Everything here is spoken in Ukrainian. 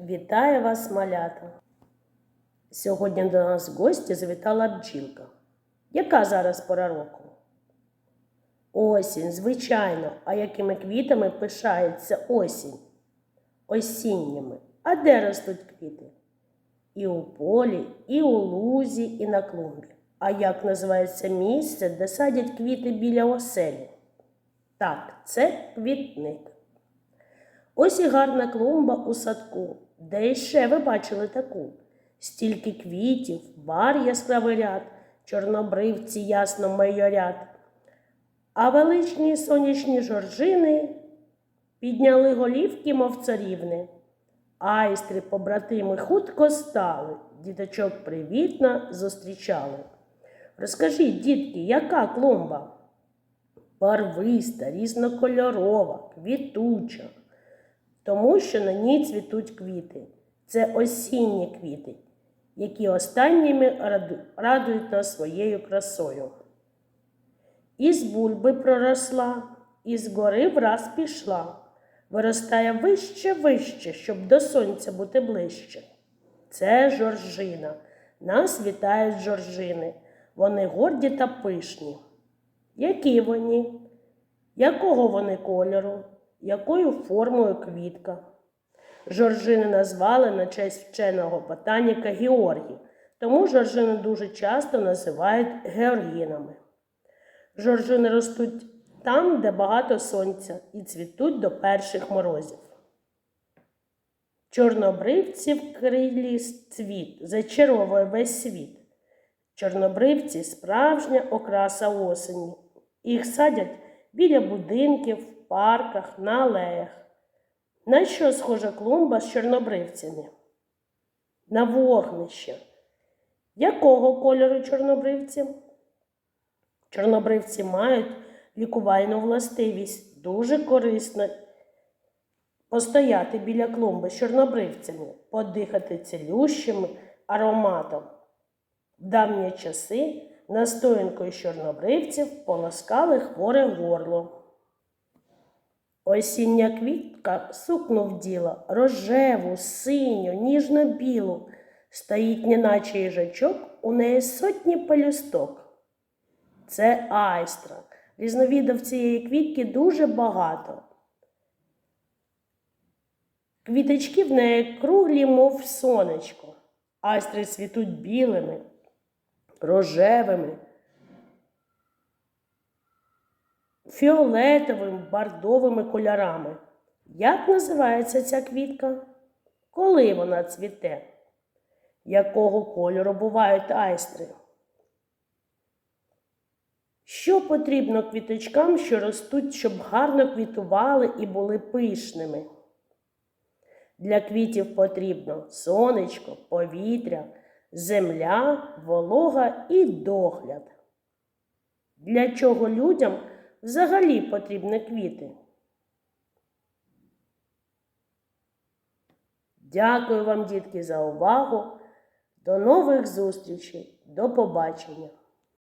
Вітаю вас, малята! Сьогодні до нас в гості завітала бджілка. Яка зараз пора року? Осінь, звичайно, а якими квітами пишається осінь? Осінніми. А де ростуть квіти? І у полі, і у лузі, і на клумбі. А як називається місце, де садять квіти біля оселі? Так, це квітник. Ось і гарна клумба у садку. Де іще ви бачили таку? Стільки квітів, бар яскравий ряд, чорнобривці ясно майорят. А величні сонячні жоржини підняли голівки, мов царівни. Айстри, побратими, хутко стали, діточок привітно зустрічали. Розкажіть, дітки, яка клумба? Барвиста, різнокольорова, квітуча, тому що на ній цвітуть квіти. Це осінні квіти, які останніми радують нас своєю красою. Із бульби проросла, із гори враз пішла, виростає вище вище, щоб до сонця бути ближче. Це жоржина. Нас вітають жоржини. Вони горді та пишні. Які вони? Якого вони кольору? Якою формою квітка? Жоржини назвали на честь вченого ботаніка Георгій, тому жоржини дуже часто називають георгінами. Жоржини ростуть там, де багато сонця, і цвітуть до перших морозів. Чорнобривці в крилі цвіт зачаровує весь світ. Чорнобривці справжня окраса осені. Їх садять біля будинків, парках, на алеях. На що схожа клумба з чорнобривцями? На вогнище. Якого кольору чорнобривці? Чорнобривці мають лікувальну властивість. Дуже корисно постояти біля клумби з чорнобривцями, подихати цілющим ароматом. В давні часи настоянкою чорнобривців полоскали хворе горло. Осіння квітка сукну вділа, рожеву, синю, ніжно-білу. Стоїть, неначе їжачок, у неї сотні пелюсток. Це айстра. Різновідів цієї квітки дуже багато. Квіточки в неї круглі, мов сонечко. Айстри цвітуть білими, рожевими, фіолетовими, бордовими кольорами. Як називається ця квітка? Коли вона цвіте? Якого кольору бувають айстри? Що потрібно квіточкам, що ростуть, щоб гарно квітували і були пишними? Для квітів потрібно сонечко, повітря, земля, волога і догляд. Для чого людям взагалі потрібні квіти? Дякую вам, дітки, за увагу. До нових зустрічей. До побачення.